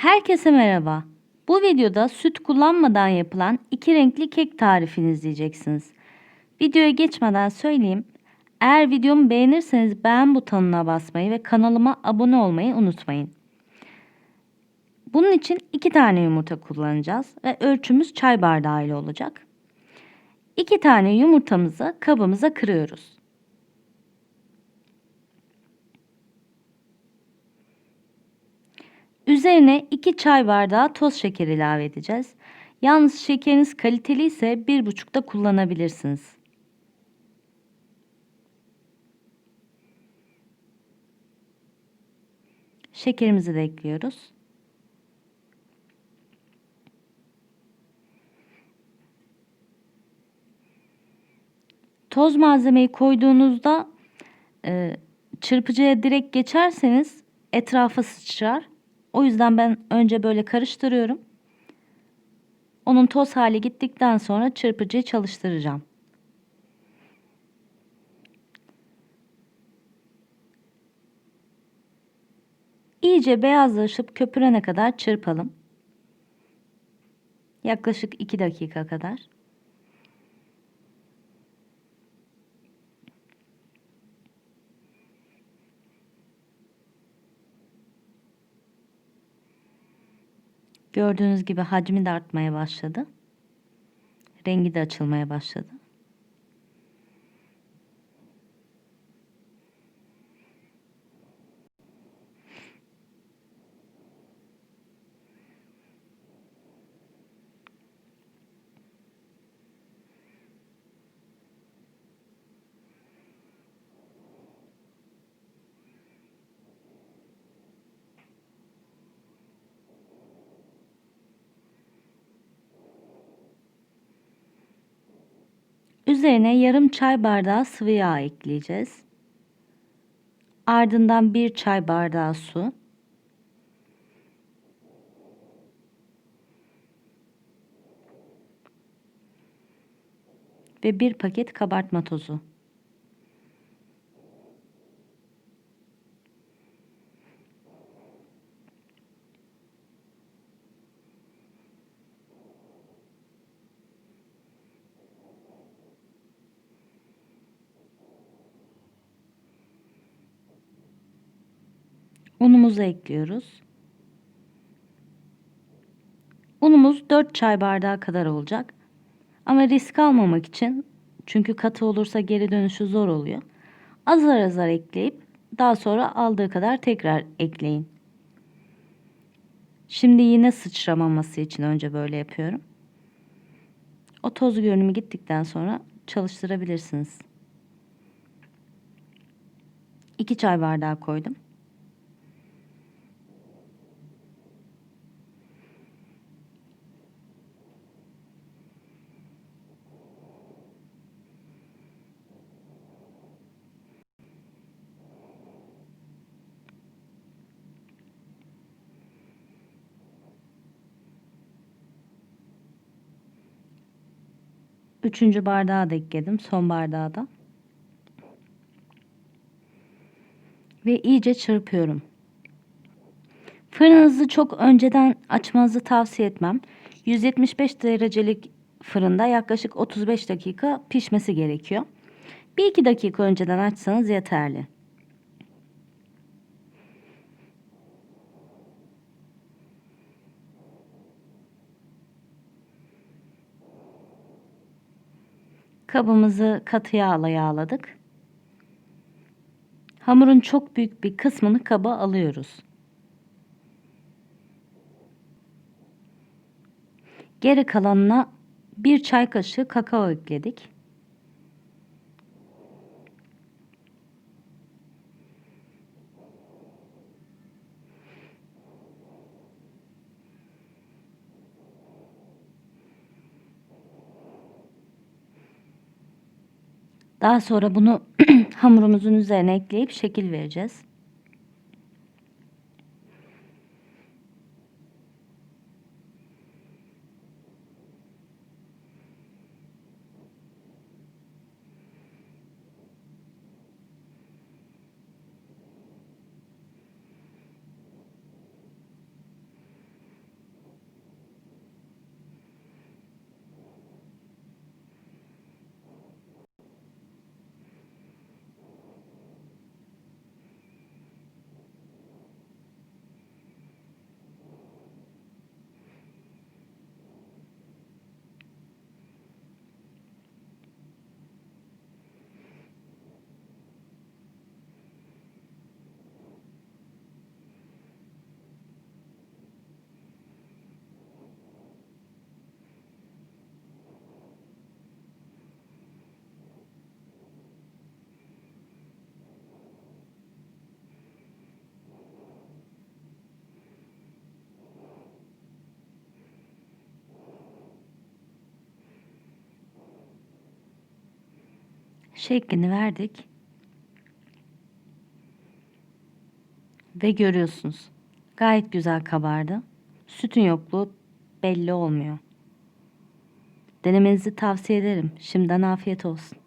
Herkese merhaba. Bu videoda süt kullanmadan yapılan iki renkli kek tarifini izleyeceksiniz. Videoya geçmeden söyleyeyim. Eğer videomu beğenirseniz beğen butonuna basmayı ve kanalıma abone olmayı unutmayın. Bunun için iki tane yumurta kullanacağız ve ölçümüz çay bardağı ile olacak. İki tane yumurtamızı kabımıza kırıyoruz. Üzerine 2 çay bardağı toz şeker ilave edeceğiz. Yalnız şekeriniz kaliteli ise 1,5 da kullanabilirsiniz. Şekerimizi de ekliyoruz. Toz malzemeyi koyduğunuzda e, çırpıcıya direkt geçerseniz etrafa sıçrar. O yüzden ben önce böyle karıştırıyorum. Onun toz hali gittikten sonra çırpıcıyı çalıştıracağım. İyice beyazlaşıp köpürene kadar çırpalım. Yaklaşık 2 dakika kadar. Gördüğünüz gibi hacmi de artmaya başladı. Rengi de açılmaya başladı. Üzerine yarım çay bardağı sıvı yağ ekleyeceğiz. Ardından bir çay bardağı su. Ve bir paket kabartma tozu. Unumuzu ekliyoruz. Unumuz 4 çay bardağı kadar olacak. Ama risk almamak için çünkü katı olursa geri dönüşü zor oluyor. Azar azar ekleyip daha sonra aldığı kadar tekrar ekleyin. Şimdi yine sıçramaması için önce böyle yapıyorum. O toz görünümü gittikten sonra çalıştırabilirsiniz. 2 çay bardağı koydum. Üçüncü bardağı da ekledim. Son bardağı da. Ve iyice çırpıyorum. Fırınınızı çok önceden açmanızı tavsiye etmem. 175 derecelik fırında yaklaşık 35 dakika pişmesi gerekiyor. 1-2 dakika önceden açsanız yeterli. Kabımızı katı yağla yağladık. Hamurun çok büyük bir kısmını kaba alıyoruz. Geri kalanına bir çay kaşığı kakao ekledik. Daha sonra bunu hamurumuzun üzerine ekleyip şekil vereceğiz. Şeklini verdik. Ve görüyorsunuz. Gayet güzel kabardı. Sütün yokluğu belli olmuyor. Denemenizi tavsiye ederim. Şimdiden afiyet olsun.